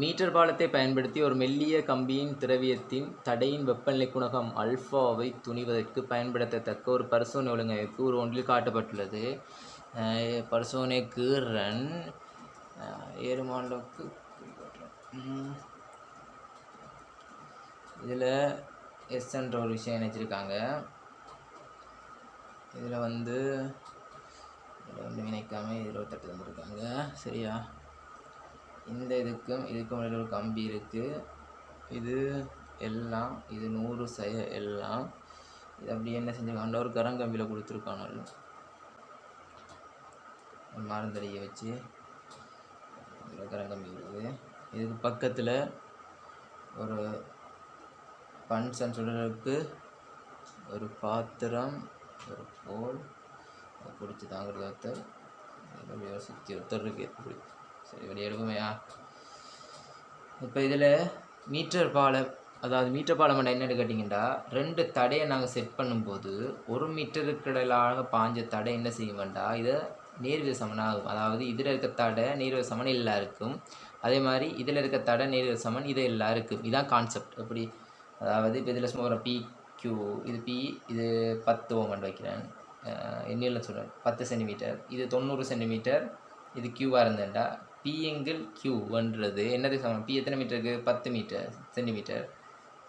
Metre பாலத்தை பயன்படுத்தி ஒரு மெல்லிய கம்பியின் திரவியத்தின் தடையின் வெப்பநிலை குணகம் அல்ஃபாவை துணிவதற்கு பயன்படுத்தத்தக்க ஒரு பரிசோனை ஒழுங்கமைப்பு ஒரு ஒன்றில் காட்டப்பட்டுள்ளது. பரிசோனை கீரன் ரன் ஏறுமாண்டோக்கு இதில் எஸ்ன்ற ஒரு விஷயம் நினச்சிருக்காங்க இதில் வந்து இதில் வந்து இணைக்காமல் இதில் ஒரு தட்டு தந்துருக்காங்க. சரியா? இந்த இதுக்கும் இதுக்கும் இடையில் ஒரு கம்பி இருக்குது இது எல்லாம் இது நூறு சை எல்லாம். இது அப்படி என்ன செஞ்சுருக்காங்க? ஒரு கரங்கம்பியில் கொடுத்துருக்காங்க மருந்தடியை வச்சு கரங்கம்பி இருக்குது இதுக்கு பக்கத்தில் ஒரு பன்சன் சொல்கிறதுக்கு ஒரு பாத்திரம் ஒரு போல். பிடிச்சி தாங்கிறது ஒருத்தர் அப்படியே சுற்றி ஒருத்தர் இருக்குது சரி வெளியே எடுக்குமையா இப்போ இதில் மீட்டர் பாலம் அதாவது மீட்டர் பாலம் என்னென்னு கேட்டிங்கன்னா ரெண்டு தடையை நாங்கள் செட் பண்ணும்போது ஒரு மீட்டருக்கு இடையிலாக பாஞ்ச தடை என்ன செய்ய வேண்டாம் இதை சமன் சமனாகும். அதாவது இதில் இருக்க தடை நேர்வு சமன் எல்லாம் இருக்கும். அதே மாதிரி இதில் இருக்க தடை நேர்வு சமன் இது எல்லாம் இருக்கும். இதான் கான்செப்ட் எப்படி? அதாவது இப்போ இதில் சும்மா ஒரு பி கியூ இது பி இது பத்து ஓமன் வைக்கிறேன். என்ன சொல்கிறேன் பத்து சென்டிமீட்டர். இது தொண்ணூறு சென்டிமீட்டர். இது கியூவாக இருந்தேன்டா பிஎங்கிள் கியூன்றது என்னது சமம்? பி எத்தனை மீட்டருக்கு பத்து மீட்டர் சென்டிமீட்டர்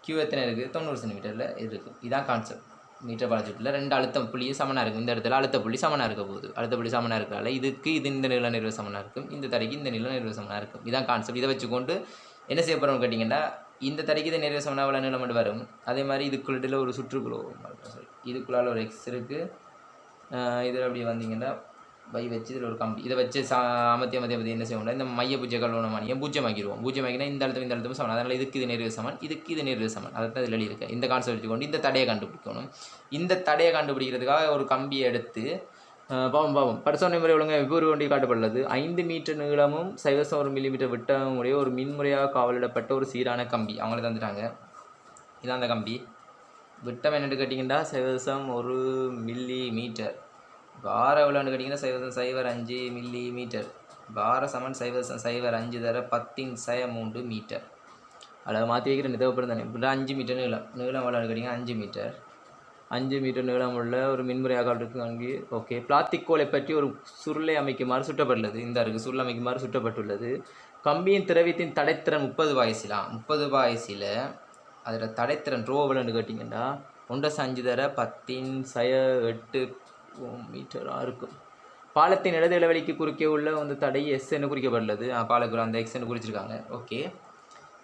கியூ எத்தனை இருக்குது தொண்ணூறு சென்டிமீட்டரில் இருக்குது இதான் கான்செப்ட் மீட்டர் பாலச்சுட்டில் ரெண்டு அழுத்தம் புள்ளியும் சமனாக இருக்கும். இந்த இடத்துல அழுத்த புள்ளி சமனாக இருக்க போகுது. அழுத்த புள்ளி சமனாக இருக்கிறால இதுக்கு இது இந்த நில நிறுவ சமனாக இருக்கும். இந்த தடைக்கு இந்த நில நிறுவ சமனாக இருக்கும். இதான் கான்செப்ட் இதை வச்சுக்கொண்டு என்ன செய்ய போகிறோம்னு கேட்டிங்கன்னா இந்த தடைக்கு இதை நிறைய சமனாக விட நிலம் வரும். அதே மாதிரி இதுக்குள்ள ஒரு சுற்றுக்குழு சாரி இதுக்குள்ளால ஒரு எக்ஸ் இருக்குது இதில் அப்படி வந்தீங்கன்னா வை வச்சு இதில் ஒரு கம்பி. இதை வச்சு சா அமர்த்தி அமர்த்தி அமர்த்தி என்ன செய்வோம்னா இந்த மைய பூஜை கல்வன மணியை பூஜ்யமாக்கிடுவோம். பூஜ்யமாக்கினா இந்த அழுத்தம் இந்த அழுத்தம் சமன். அதனால் இதுக்கு இது நேர்வு சமன் இதுக்கு இது நேர்வு சமன். அதை தான் இதில் எழுதியிருக்கேன். இந்த கான்செப்ட் வச்சுக்கொண்டு இந்த தடையை கண்டுபிடிக்கணும். இந்த தடையை கண்டுபிடிக்கிறதுக்காக ஒரு கம்பியை எடுத்து பாவம் பாவம். பரிசோதனை முறை ஒழுங்கு விபூர் ஒன்றில் காட்டப்பட்டுள்ளது. ஐந்து மீட்டர் நீளமும் சைவசம் ஒரு மில்லிமீட்டர் விட்டமும் உடைய ஒரு மின்முறையாக காவலிடப்பட்ட ஒரு சீரான கம்பி. அவங்களே தந்துட்டாங்க. இதான் அந்த கம்பி. விட்டம் என்னென்னு கேட்டிங்கன்னா சைவசம் ஒரு மில்லி மீட்டர் பார எவ்வளோன்னு கேட்டிங்கன்னா சைவசம் சைவர் அஞ்சு மில்லி மீட்டர் பார சமன் சைவசம் சைவர் அஞ்சு தர பத்தின் சய மூன்று மீட்டர் அதில் மாற்றி வைக்கிற நிதவப்படும் தானே? இப்படி அஞ்சு மீட்டர் நீளம். நீளம் எவ்வளோன்னு கேட்டிங்கன்னா அஞ்சு மீட்டர் அஞ்சு மீட்டர் நீளம் உள்ள ஒரு மின்முறை அகால் இருக்கு அங்கே. ஓகே பிளாஸ்டிக் கோலை பற்றி ஒரு சுருளை அமைக்குமாறு சுட்டப்பட்டுள்ளது. இந்த இருக்குது சுருள் அமைக்குமாறு சுட்டப்பட்டுள்ளது. கம்பியின் திரவியத்தின் தடைத்திறன் முப்பது வாய்ஸிலாம் முப்பது வாய்ஸில் அதில் தடைத்திறன் ரோ எவ்வளோன்னு கேட்டிங்கன்னா ஒன்றரை அஞ்சு தர பத்தின் சய எட்டு மீட்டராக இருக்கும். பாலத்தின் இடது இடைவெளிக்கு குறுக்கே உள்ள வந்து தடை எஸ் என்று குறிக்கப்பட்டுள்ளது. பாலக்குள்ள அந்த எக்ஸ்ன்னு குறிச்சிருக்காங்க. ஓகே.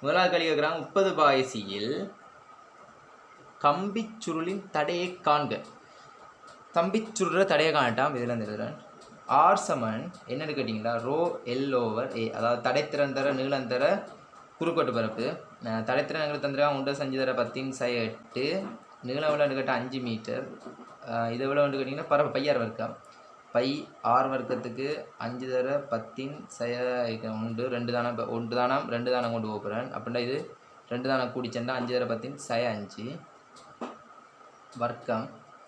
முதலாவது கழி கேட்குறாங்க முப்பது பாயசியில் கம்பி சுருளின் தடையை காண்க. தம்பி சுருள தடையை காணட்டாம். இதில் இந்த எழுதுறேன். ஆர் சமன் என்னன்னு கேட்டிங்களா? ரோ எல் ஓவர் ஏ அதாவது தடைத்திறன் தர நீளம் தர குறுக்கோட்டு பரப்பு. தடைத்திறன் எங்களுக்கு தந்துருக்காங்க. உண்டை செஞ்சு தர பத்தின் சை எட்டு. நீளம் எவ்வளோன்னு கேட்டால் அஞ்சு மீட்டர். இதை விட வந்து கேட்டிங்கன்னா பரவ பையார் வர்க்கம். பை ஆறு வர்க்கத்துக்கு அஞ்சு தர பத்தின் செய உண்டு ரெண்டு தானம் ஒன்று தானம் ரெண்டு தானம் கொண்டு போகிறேன் அப்படின்னா இது ரெண்டு தானம் கூடிச்சேன்டா அஞ்சு தர பத்தின் செய அஞ்சு வர்க்கம்.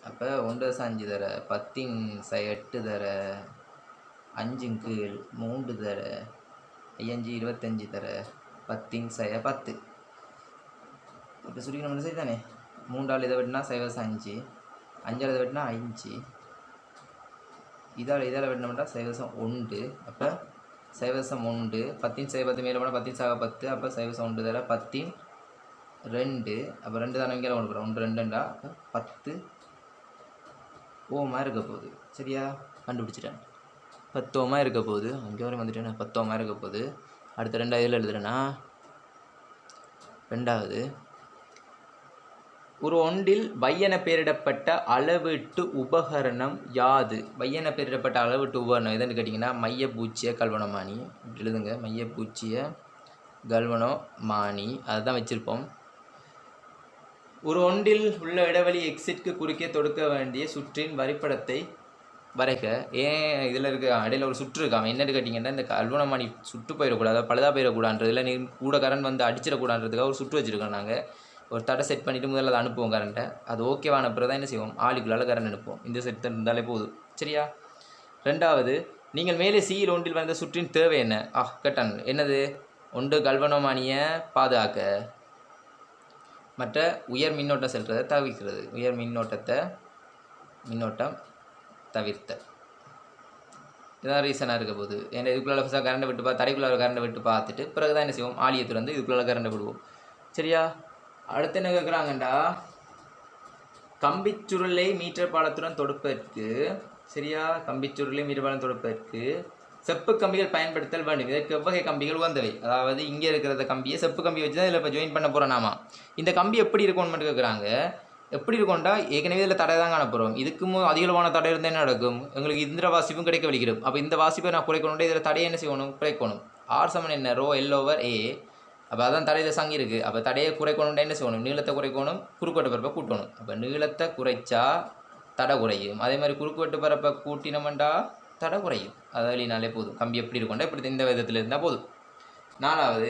அப்போ ஒன்று தசம் அஞ்சு தர பத்தின் செய எட்டு தர அஞ்சின் கீழ் மூன்று தர ஐயஞ்சு இருபத்தஞ்சு தர பத்தின் செய பத்து. இப்போ சுருக்கணும் சரி தானே மூன்றாள் இதை விட்டுனா சைவசம் அஞ்சு. அஞ்சாவது வெட்டினா அஞ்சு இதால் இதால் வெட்டினோம்னா சைவசம் ஒன்று. அப்போ சைவசம் ஒன்று. பத்தின் சை பத்து மேலே போனால் பத்தின் சாக பத்து. அப்போ சைவசம் ஒன்று தர பத்தின் ரெண்டு. அப்போ ரெண்டு தானே இங்கே ஒன்று ஒன்று ரெண்டுண்டா அப்போ பத்து. ஓமாக இருக்க போகுது. சரியா? கண்டுபிடிச்சிட்டேன். பத்தோமா இருக்க போகுது. அங்கே வரையும் வந்துட்டேன். பத்தோமா இருக்க போகுது. அடுத்த ரெண்டாவது இதில் எழுதுறேன்னா? ரெண்டாவது. ஒரு ஒன்றில் வையென பெயரிடப்பட்ட அளவீட்டு உபகரணம் யாது? வையென பெயரிடப்பட்ட அளவீட்டு உபகரணம் எதுன்னு கேட்டிங்கன்னா மையப்பூச்சிய கல்வனமானி. இப்படி எழுதுங்க மையப்பூச்சிய கல்வனமானி. அதுதான் வச்சுருப்போம். ஒரு ஒன்றில் உள்ள இடைவெளி எக்ஸிட்க்கு குறுக்கே தொடுக்க வேண்டிய சுற்றின் வரைபடத்தை வரைக. ஏன் இதில் இருக்க? இடையில ஒரு சுற்று இருக்கான் என்னன்னு கேட்டிங்கன்னா இந்த கல்வனமானி சுட்டு போயிடக்கூடாது பழுதா போயிடக்கூடாதுன்றதுல நீ கூட கரண்ட் வந்து அடிச்சிடக்கூடாதுன்றதுக்காக ஒரு சுற்று வச்சுருக்கோம் நாங்கள் ஒரு தடை செட் பண்ணிவிட்டு முதல்ல அதை அனுப்புவோம் கரண்ட்டை அது ஓகேவான பிறகு தான் என்ன செய்வோம்? ஆளுக்குள்ளால கரண்ட் அனுப்புவோம். இந்த செட் இருந்தாலே போதும். சரியா? ரெண்டாவது நீங்கள் மேலே சி ஒன்றில் வந்த சுற்றின் தேவை என்ன? ஆ கட்டன். என்னது? ஒன்று கல்வனோமானியை பாதுகாக்க. மற்ற உயர் மின்னோட்டம் செல்றதை தவிர்க்கிறது. உயர் மின்னோட்டத்தை மின்னோட்டம் தவிர்த்தல் இதான் ரீசனாக இருக்க போகுது. ஏன்னா இதுக்குள்ள ஃபஸ்ட்டாக கரண்டை விட்டு பார்த்து தடைக்குள்ளே கரண்டை விட்டு பார்த்துட்டு பிறகு தான் என்ன செய்வோம்? ஆலியை திறந்து இதுக்குள்ளே கரண்டை விடுவோம். சரியா? அடுத்து என்ன கேட்குறாங்கண்டா கம்பிச்சுருளை மீட்டர் பாலத்துடன் தொடுப்பதற்கு சரியா? கம்பிச்சுருளை மீட்டர் பாலம் தொடுப்பதற்கு செப்பு கம்பிகள் பயன்படுத்தல் வேண்டும். இதற்கு எவ்வகை கம்பிகள் உகந்தவை? அதாவது இங்கே இருக்கிறத கம்பியை செப்பு கம்பி வச்சு தான் இதில் இப்போ ஜாயின் பண்ண போகிறோம் நாம. இந்த கம்பி எப்படி இருக்கும்னு மட்டும் கேட்குறாங்க எப்படி இருக்கும்டா? ஏற்கனவே இதில் தடை தான் காணப்போகிறோம் இதுக்கும் அதிகளவான தடை இருந்தால் என்ன நடக்கும்? எங்களுக்கு இந்த வாசிப்பும் கிடைக்க வலிக்கிறோம் அப்போ இந்த வாசிப்பை நான் குறைக்கணும்னா இதில் தடையை என்ன செய்யணும்? குறைக்கணும். ஆர் சமன் என்ன? ரோ எல் ஓவர் ஏ அப்போ அதான் தடையில் சங்கி இருக்குது அப்போ தடையை குறைக்கணும்னா என்ன செய்யணும்? நீளத்தை குறைக்கணும் குறுக்கோட்டு பரப்பை கூட்டணும். அப்போ நீளத்தை குறைச்சா தடை குறையும். அதே மாதிரி குறுக்குவெட்டு பரப்பை கூட்டினோம்டா தடை குறையும். அதாலினாலே போதும். கம்பி எப்படி இருக்கும்டா? இப்படி இந்த விதத்தில் இருந்தால் போதும். நாலாவது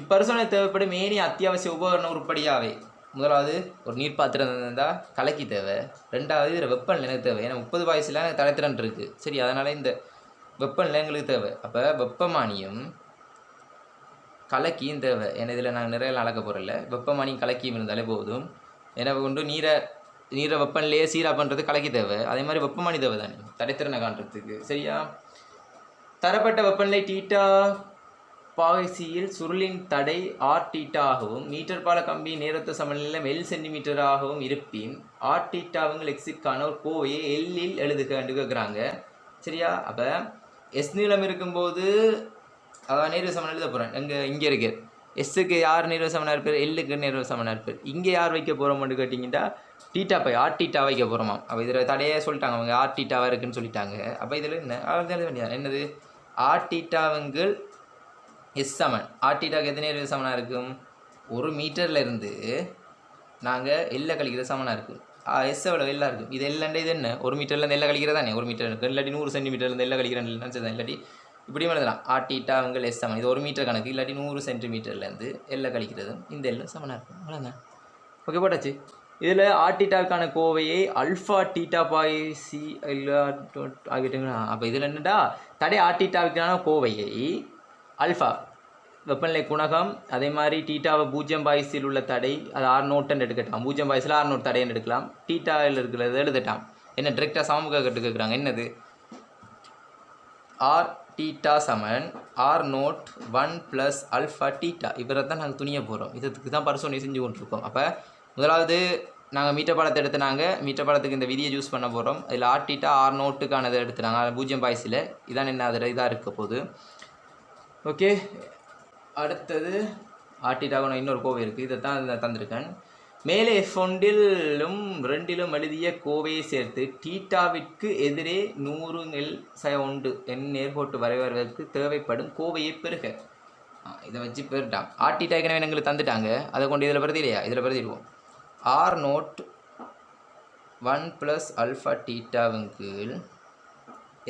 இப்பரிசோனை தேவைப்படும் மேனி அத்தியாவசிய உபகரண உருப்படியாவே முதலாவது ஒரு நீர் பாத்திரம் இருந்தால் கலக்கி தேவை. ரெண்டாவது இதில் வெப்பநிலை எனக்கு தேவை. ஏன்னா முப்பது வயசில் எனக்கு தலைத்திறன் இருக்குது சரி அதனால் இந்த வெப்பநிலை எங்களுக்கு தேவை. அப்போ வெப்பமானியும் கலக்கியும் தேவை. ஏன்னா இதில் நாங்கள் நிறைய அளக்க போகிறல்ல வெப்பமானியும் கலக்கியும் இருந்தாலே போதும். ஏன்னா கொண்டு நீரை நீரை வெப்பநிலையே சீராக பண்ணுறது கலக்கி தேவை. அதே மாதிரி வெப்பமானி தேவை தானே தடைத்திறனை காண்றதுக்கு. சரியா? தரப்பட்ட வெப்பநிலை டீட்டா பாய்சியில் சுருளின் தடை ஆர் டீட்டா ஆகவும் மீட்டர் பால கம்பி நேரத்த சமநிலையில் எல் சென்டிமீட்டராகவும் இருப்பின் ஆர் டீட்டாவுங்கள் எக்ஸிற்கான ஒரு கோவையை எல்லில் எழுதுக கேட்குறாங்க சரியா? அப்போ எஸ் நீளம் இருக்கும்போது அதான் நேர்வு சமன் எழுத போகிறேன் எங்கே இங்கே இருக்கு. எஸ்ஸுக்கு யார் நேர்வு சமனாக இருப்பார்? எல்லுக்கு நேர்வு சமனாக இருப்பார். இங்கே யார் வைக்க போகிறோம்னு கேட்டிங்கன்னா டீட்டா பை ஆர் டீட்டா வைக்க போகிறோமா அப்போ இதில் தடையே சொல்லிட்டாங்க. அவங்க ஆர் டீட்டாவாக இருக்குன்னு சொல்லிட்டாங்க. அப்போ இதில் என்ன? அவங்க எழுத என்னது? ஆர் டீட்டாவுங்கள் எஸ் சமன். ஆர் எத்தனை நேர்வு சமனாக இருக்கும்? ஒரு மீட்டர்லேருந்து நாங்கள் எல்லை கழிக்கிற சமனாக இருக்கும் எஸ் எவ்வளோ எல்லாம் இருக்கும். இது எல்லாண்டே இது என்ன? ஒரு மீட்டர்லேருந்து எல்லாம் கழிக்கிறதானே? ஒரு மீட்டர் இருக்கு. இல்லாட்டி நூறு சென்டிமீட்டர்லேருந்து எல்லாம் கழிக்கிறேன் இல்லைன்னு இல்லாட்டி இப்படியும் எழுதலாம். ஆட்டிட்டா அவங்க லெஸ் சமன். இது ஒரு மீட்டர் கணக்கு. இல்லாட்டி நூறு சென்டிமீட்டர்லேருந்து எல்லாம் கழிக்கிறதும் இந்த எல்லாம் சமனாக இருக்கும். அவ்வளோதான் ஓகே போட்டாச்சு. இதில் ஆட்டிட்டாக்கான கோவையை அல்ஃபா டீட்டா பாய் சி இல்லை ஆகிட்டுங்களா அப்போ இதில் என்னடா? தடை ஆட்டிட்டாவுக்கான கோவையை அல்ஃபா வெப்பநிலை குணகம் அதே மாதிரி டீட்டாவை பூஜ்ஜியம் பாய்ஸில் உள்ள தடை அது ஆறு நோட்டுன்னு எடுக்கட்டாம். பூஜ்ஜியம் பாய்ஸில் ஆறு நோட் தடைன்னு எடுக்கலாம். டீட்டாவில் இருக்கிறத எழுதட்டாம். என்ன டிரெக்டாக சமமுக கட்டு கேட்குறாங்க என்னது? ஆர் டீட்டா சமன் R nought one plus alpha theta இவரை தான் நாங்கள் துணிய போகிறோம் இதுக்கு தான் பரிசோதனை செஞ்சு கொண்டிருக்கோம். அப்போ முதலாவது நாங்கள் மீட்டர் பாலத்தை எடுத்துனாங்க. மீட்டர் பாலத்துக்கு இந்த விதியை யூஸ் பண்ண போகிறோம் இதில் ஆர் டீட்டா ஆர் நோட்டுக்கானதை எடுத்துனாங்க. பூஜ்ஜியம் பாய்ஸில் இதான் என்ன அதில் இதாக இருக்க போகுது. ஓகே அடுத்தது ஆர்டிடாகன இன்னொரு கோவை இருக்குது இதை தான் தந்திருக்கேன். மேலே எஃப் ஒன்றிலும் ரெண்டிலும் எழுதிய கோவையை சேர்த்து டீட்டாவிற்கு எதிரே நூறு நெல் ச ஒன்று என் நேர்கோட்டு வரைவதற்கு தேவைப்படும் கோவையை பெருக இதை வச்சு பெருட்டான் ஆர்டிட்டா ஏற்கனவே எங்களுக்கு தந்துட்டாங்க. அதை கொண்டு இதில் பிரதி இல்லையா இதில் பிரதிடுவோம் R nought one plus alpha டீட்டாவின் கீழ்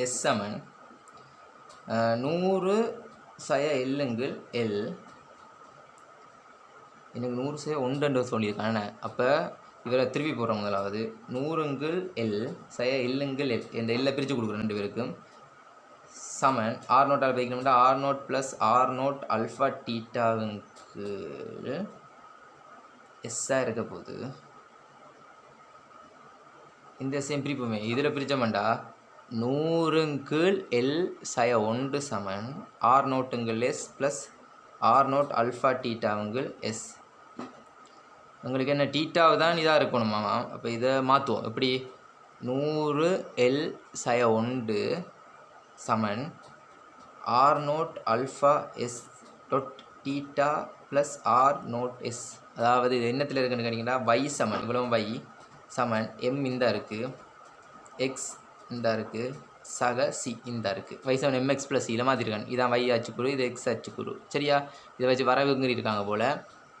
எஸ்எம்என் நூறு சய எல்லுங்கள் எல் எனக்கு நூறு சே ஒன்று சொல்லியிருக்கானே அப்போ இவரை திருப்பி போடுற முதலாவது. நூறுங்கள் எல் சய இல்லுங்கள் எல் இந்த எல்லை பிரித்து கொடுக்குறோம் ரெண்டு பேருக்கும். சமன் ஆர் நோட்டால் பிரிக்கணும்னா R nought plus R nought alpha டீட்டாவுக்கு எஸ்ஸாக இருக்க போகுது. இந்த சேம் பிரிப்போமே. இதில் பிரித்தோம்டா நூறுங்கீழ் எல் சய ஒன்று சமன் R நோட்டுங்கள் S plus R nought alpha டீட்டாவுங்கள் S உங்களுக்கு என்ன டீட்டாவை தான் இதாக இருக்கணுமா அப்போ இதை மாற்றுவோம் எப்படி? நூறு எல் சய ஒன்று சமன் R nought alpha S dot theta plus R nought S அதாவது இது என்னத்தில் இருக்குன்னு கேட்டிங்கன்னா வை சமன். இவ்வளோ வை சமன். எம் இந்த இருக்குது எக்ஸ் இந்த இருக்குது சக சி இந்த இருக்குது வை சமன் எம்எக்ஸ் ப்ளஸ் சியில் மாற்றிருக்காங்க இதான் y அச்சுக்குரு இது எக்ஸ் அச்சுக்குரு. சரியா? இதை வச்சு வரவுங்கிறி இருக்காங்க போல்?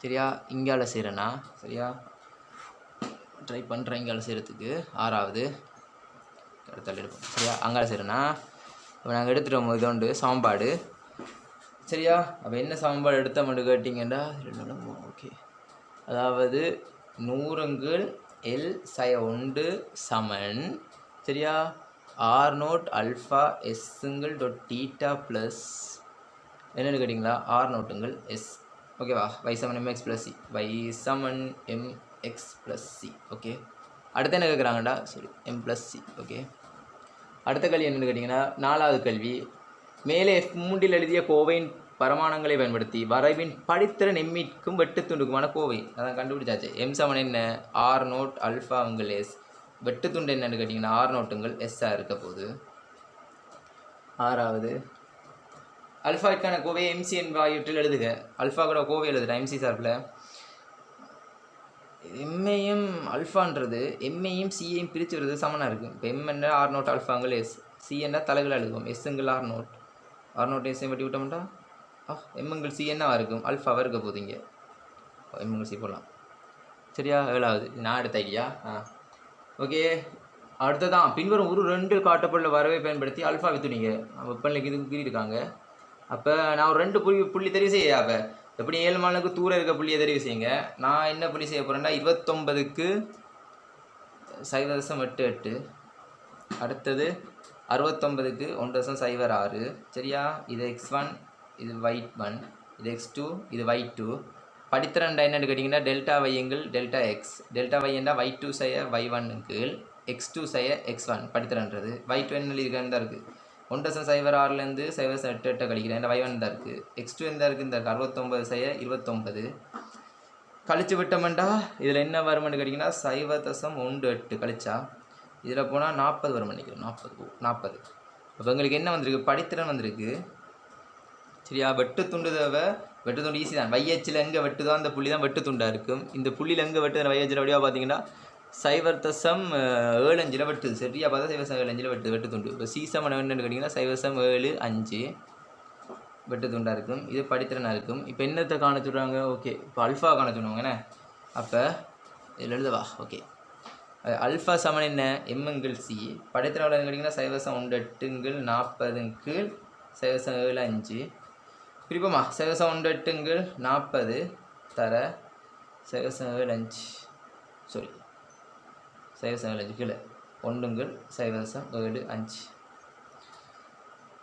சரியா? இங்கால செய்கிறேன்னா சரியா? ட்ரை பண்ணுறேன் இங்கால செய்கிறதுக்கு ஆறாவது. அடுத்தால எடுப்போம். சரியா? அங்கால செய்கிறேன்னா இப்போ நாங்கள் எடுத்துகிட்டு போது உண்டு. சாம்பாடு. சரியா? அப்போ என்ன சாம்பாடு எடுத்தோம்னு கேட்டிங்கன்னா ஓகே அதாவது நூறுங்கள் எல் சய ஒன்று சமன். சரியா? ஆர் நோட் அல்ஃபா எஸ்ஸுங்கள் டொட் டீட்டா ப்ளஸ் என்னென்னு கேட்டிங்களா? ஆர் நோட்டுங்கள் எஸ். ஓகேவா y சமன் M X plus C y சமன் M X plus C okay அடுத்து என்ன கேட்குறாங்கடா sorry M plus C okay அடுத்த கேள்வி என்னென்னு கேட்டிங்கன்னா நாலாவது கல்வி மேலே மூன்றில் எழுதிய கோவையின் பரமாணங்களை பயன்படுத்தி வரைவின் படித்திறன் எம்மிற்கும் வெட்டுத்துண்டுக்குமான கோவை. அதான் கண்டுபிடிச்சாச்சு. எம் சமன் என்ன? ஆர் நோட் அல்ஃபா உங்கள் எஸ் வெட்டுத்துண்டு என்னன்னு கேட்டிங்கன்னா ஆர் நோட்டுங்கள் எஸ்ஸாக இருக்க போகுது. ஆறாவது அல்ஃபாய்க்கான கோவை எம்சி என்பாயிற்றில் எழுதுக. அல்ஃபாக்கோட கோவை எழுதுகிறேன் எம்சி சார்பில். எம்ஏயும் அல்ஃபான்றது எம்ஏயும் சிஏயும் பிரித்து வருது சமனாக இருக்கும் இப்போ எம் என்ன ஆர் நோட் அல்ஃபாங்கள் எஸ் சி என்ன எழுதுவோம் எஸ்ஸுங்கள் ஆர் நோட் ஆர் நோட் எஸ்ஸையும் வெட்டி விட்டோம்டா ஆ எம்முங்கள் சி என்னவாக இருக்கும்? அல்ஃபாவாக இருக்க போதீங்க எம்முங்கள் சி போடலாம். சரியா? ஏழாவது. நான் எடுத்த ஐடியா. ஆ. ஓகே. அடுத்ததான். பின்வரும் ஒரு ரெண்டு காட்டப்பட்ட வரவை பயன்படுத்தி அல்ஃபா வித்துனீங்க வெப்பநிலைக்கு இதுக்கு கீறியிருக்காங்க அப்போ நான் ஒரு ரெண்டு புள்ளி புள்ளி தெரிவு செய்ய அப்போ எப்படி ஏழு மாலுக்கு தூர இருக்க புள்ளியை தெரிவு செய்யுங்க? நான் என்ன புள்ளி செய்ய போகிறேன்னா இருபத்தொம்பதுக்கு சைவ தசம் எட்டு எட்டு. அடுத்தது அறுபத்தொம்பதுக்கு ஒன்று தசம் சைவர் ஆறு சரியா? இது எக்ஸ் ஒன் இது ஒயிட் ஒன் இது எக்ஸ் டூ இது ஒயிட் டூ படித்திரண்டா என்னென்னு கேட்டிங்கன்னா டெல்டா வையுங்கள் டெல்டா எக்ஸ் டெல்டா வையண்டா ஒய் டூ செய்ய ஒய் ஒன்னுக்கு எக்ஸ் டூ செய்ய எக்ஸ் ஒன் படித்திரன்றது ஒய் டூ என்ன இருக்கான்னு தான் இருக்குது ஒன் டசன் சைவர் ஆறுலேருந்து சைபர் எட்டு எட்டை கழிக்கிறேன். இந்த வைவன் தான் இருக்குது எக்ஸ் டூ எந்த இருக்குது இந்த இருக்குது அறுபத்தொம்பது செய்ய இருபத்தொம்பது. கழித்து விட்டோம்டா இதில் என்ன வரும்னு கேட்டிங்கன்னா சைவ தசம் ஒன்று எட்டு கழிச்சா இதில் போனால் நாற்பது வரும் நினைக்கிறேன். நாற்பது நாற்பது. அப்போ எங்களுக்கு என்ன வந்திருக்கு? படித்திறன் வந்திருக்கு. சரியா? வெட்டு துண்டு தேவை வெட்டு துண்டு ஈஸி தான். வையச்சில் எங்கே வெட்டுதோ அந்த புள்ளி தான் வெட்டு துண்டாக இருக்கும். இந்த புள்ளியில் எங்கே வெட்டுது வையச்சில் வழியாக பார்த்தீங்கன்னா சைவர் தசம் ஏழு அஞ்சில் வெட்டுது சரியா? பார்த்தா சைவசம் ஏழு அஞ்சில் வெட்டு வெட்டு துண்டு இப்போ சீசம் என்னென்னு கேட்டிங்கன்னா சைவசம் ஏழு அஞ்சு வெட்டு துண்டாக இருக்கும். இது படித்திறனாக இருக்கும். இப்போ என்னத்தை காண சொல்கிறாங்க ஓகே. இப்போ அல்ஃபா காண சொல்லுவாங்க என்ன? அப்போ இதில் எழுதவா? ஓகே. அல்ஃபா சமன் என்ன? எம்முங்கள் சி. படித்திறவில் கேட்டிங்கன்னா சைவசம் ஒன்று எட்டுங்கள் நாற்பதுங்கள் சைவசம் ஏழு அஞ்சு. பிரிப்போமா சைவசம் ஒன்று எட்டுங்கள் நாற்பது தர சைவசம் ஏழு அஞ்சு. சாரி சைவசம் ஏழு கீழே. ஒன்றுங்கள் சைவசம் ஏழு அஞ்சு.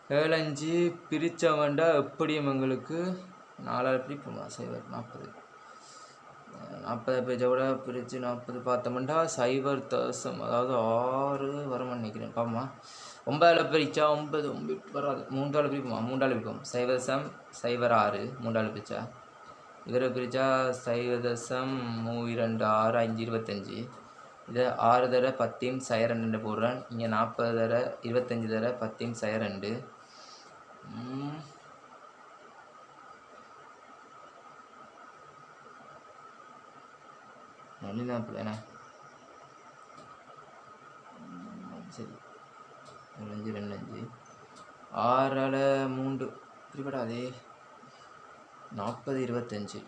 ஏழு அஞ்சு பிரித்தவன்டா எப்படியும் எங்களுக்கு? நாலாவது பிரிப்போமா சைவர் நாற்பது. நாற்பது பேஜோட பிரித்து நாற்பது பார்த்தோம்னா சைவர் தசம் அதாவது ஆறு வரும்னு நினைக்கிறேன். பாமா ஒன்பதால் பிரிச்சா ஒன்பது ஒன்பது வராது. மூன்றால் பிரிப்போமா மூன்றால் பிரிப்போம் சைவதசம் சைவர் ஆறு மூன்றாவது பிரிச்சா? இதில் பிரித்தா சைவதசம் மூ இரண்டு ஆறு அஞ்சு இருபத்தஞ்சி. இதை ஆறு தர பத்தின் சய ரெண்டு போடுறேன். இங்கே நாற்பது தர இருபத்தஞ்சி தர பத்தின் சய ரெண்டு. ம். நல்லி என்ன? சரி. ஒரு அஞ்சு ரெண்டு அஞ்சு. ஆறால் மூன்று. பிரிப்படாதே நாற்பது இருபத்தஞ்சு.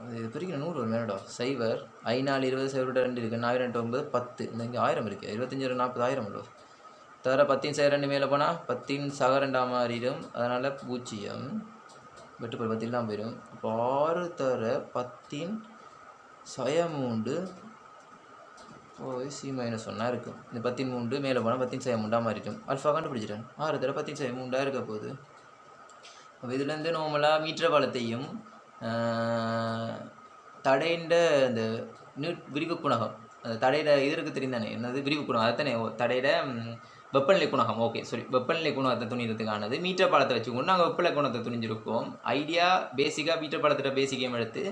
அது இது நூறு ஒரு மேலடா சைவர் ஐநாலு இருபது சைவரோட ரெண்டு இருக்குது ஆயிரம் ரெண்டு ஒன்பது பத்து. இந்த இங்கே ஆயிரம் இருக்குது இருபத்தஞ்சி ஒரு நாற்பது ஆயிரம் உள்ள தவிர பத்தின் சைவர் ரெண்டு மேலே போனால் பத்தின் சக ரெண்டாம் மாறிடும். அதனால் பூஜ்ஜியம். வெட்டுப்பல் பத்திலாம் போயிடும் இப்போ ஆறு தர பத்தின் சயமூண்டு போய் சி மைனஸ் ஒன்னாக இருக்கும் இந்த பத்தின் மூண்டு மேலே போனால் பத்தின் சய மூண்டா மாறிடும். அல்ஃபா கண்டுபிடிச்சிட்டேன். ஆறு தர பத்தின் சய மூண்டா இருக்க போகுது. அப்போ இதுலேருந்து நார்மலாக மீட்டர் பாலத்தையும் தடைன்ற அந்த நீட் விரிவு குணகம் அந்த தடையில் இது இருக்குது தெரிந்தானே என்னது? விரிவு குணகம் அதைத்தானே? ஓ, தடையிட வெப்பநிலை குணகம். ஓகே சாரி வெப்பநிலை குணகத்தை துணிகிறதுக்கானது மீட்டர் பாலத்தை வச்சுக்கொண்டு நாங்கள் வெப்பநிலை குணத்தை துணிஞ்சிருக்கோம். ஐடியா பேசிக்காக மீட்டர் பாலத்தோட பேசிக்கையும் எடுத்து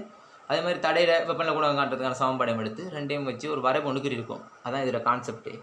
அதே மாதிரி தடையிட வெப்பநிலை குணகம் காட்டுறதுக்கான சமன்பாடையும் எடுத்து ரெண்டையும் வச்சு ஒரு வரைவு ஒன்றுக்கு இருக்கும் அதான் இதோட கான்செப்டே